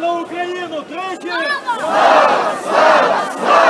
за Україну! Тричі! Слава! Слава! Слава!